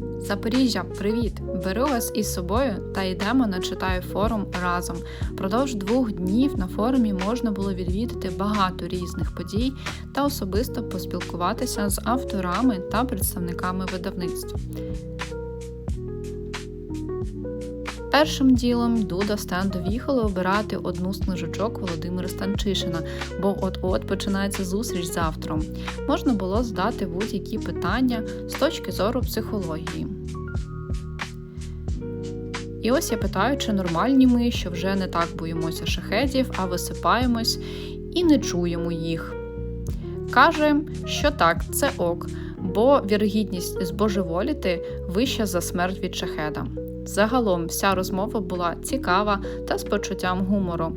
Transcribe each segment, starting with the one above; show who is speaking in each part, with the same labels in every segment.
Speaker 1: Запоріжжя, привіт! Беру вас із собою та йдемо на читаю форум разом. Продовж двох днів на форумі можна було відвідати багато різних подій та особисто поспілкуватися з авторами та представниками видавництв. Першим ділом йду до стенду Віхоли обирати одну з книжечок Володимира Станчишина, бо от-от починається зустріч з автором. Можна було задати будь-які питання з точки зору психології. І ось я питаю, чи нормальні ми, що вже не так боїмося шахедів, а висипаємось і не чуємо їх. Каже, що так, це ок, бо вірогідність збожеволіти вища за смерть від шахеда. Загалом вся розмова була цікава та з почуттям гумору.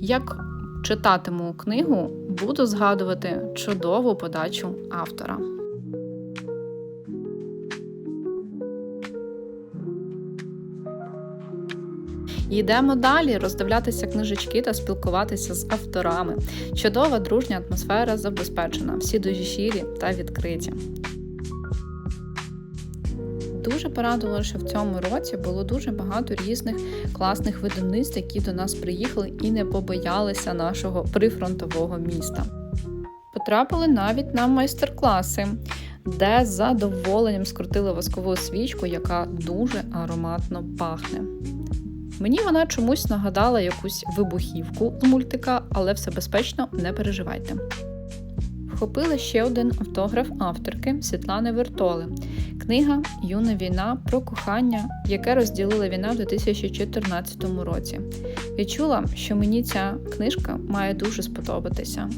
Speaker 1: Як читатиму книгу, буду згадувати чудову подачу автора. Йдемо далі роздивлятися книжечки та спілкуватися з авторами. Чудова дружня атмосфера забезпечена, всі дуже щирі та відкриті. Дуже порадувало, що в цьому році було дуже багато різних класних видавництв, які до нас приїхали і не побоялися нашого прифронтового міста. Потрапили навіть на майстер-класи, де з задоволенням скрутили воскову свічку, яка дуже ароматно пахне. Мені вона чомусь нагадала якусь вибухівку з мультика, але все безпечно, не переживайте. Вхопила ще один автограф авторки Світлани Вертоли. Книга Юна війна про кохання, яке розділила війна в 2014 році. Відчула, що мені ця книжка має дуже сподобатися.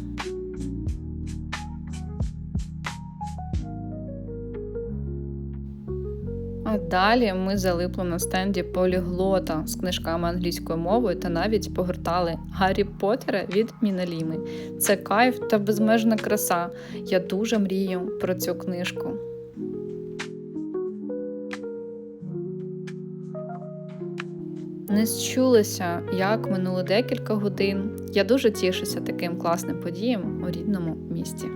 Speaker 1: А далі ми залипли на стенді поліглота з книжками англійською мовою та навіть погортали Гаррі Поттера від Міналіми. Це кайф та безмежна краса. Я дуже мрію про цю книжку. Не зчулися, як минуло декілька годин. Я дуже тішуся таким класним подіям у рідному місті.